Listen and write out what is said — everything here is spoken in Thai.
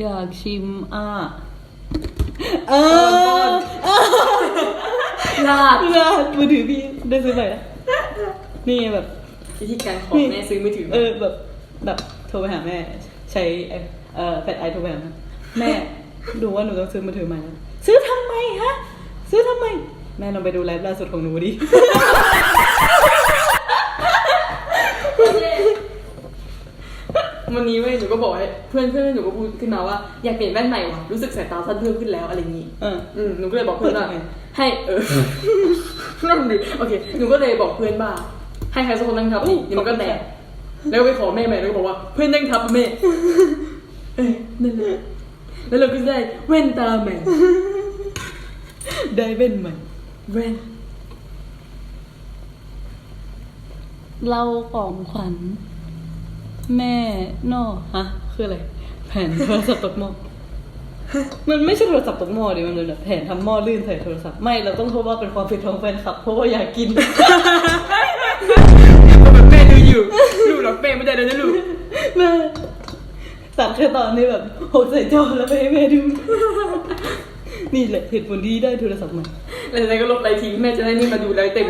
อยากชิมอะ เออลาดลาดมือถือพี่ได้ซื้อใหม่แล้วนี่แบบวิธีการของแม่ซื้อมือถือเออแบบแบบโทรไปหาแม่ ใช้เอ่อเอ่อแฟลชไอโทรไปหาแม่แม่ดูว่าหนูต้องซื้อมือถือใหม่แล้วซื้อทำไมฮะ ซื้อทำไม แม่ลองไปดูไลฟ์ล่าสุดของหนูดิ วันนี้เว้ยหนูก็บอกให้เพื่อนเพื่อนหนูก็พูดขึ้นมาว่าอยากเปลี่ยนแว่นใหม่ว่ะรู้สึกสายตาสั้นเพิ่มขึ้นแล้วอะไรอย่างงี้เอออืมหนูก็เลยบอกเพื่อนว่าเปิดไงให้เออนั่นดิโอเคหนูก็เลยบอกเพื่อนว่าให้ใครสักคนนั่งทับดิเดี๋ยวมันก็แตกแล้วก็ไปขอแม่ใหม่แล้วก็บอกว่าเพื่อนนั่งทับแม่เอ้ยนั่นแหละแล้วเราก็ได้แว่นตาใหม่ได้เป็นใหม่แว่นเราของขวัญ แม่นอฮะ คืออะไร แผ่นโทรศัพท์ตกหม้อมันไม่ใช่โทรศัพท์ตกหม้อดิมันเป็นแบบแผ่นทำหม้อลื่นใส่โทรศัพท์ไม่เราต้องโทษว่าเป็นความผิดของแฟนคลับเพราะว่าอยากกินแบบแม่ดูอยู่ลูกหรอกแม่ไม่ได้เลยนะลูกแม่สั่งแค่ตอนนี้แบบหกใส่จอแล้วไปให้แม่ดู นี่แหละเหตุผลที่ได้โทรศัพท์ใหม่แล้วจากนั้นก็ลบไลน์ทิ้งแม่จะได้นี่มาดูไลน์เต็ม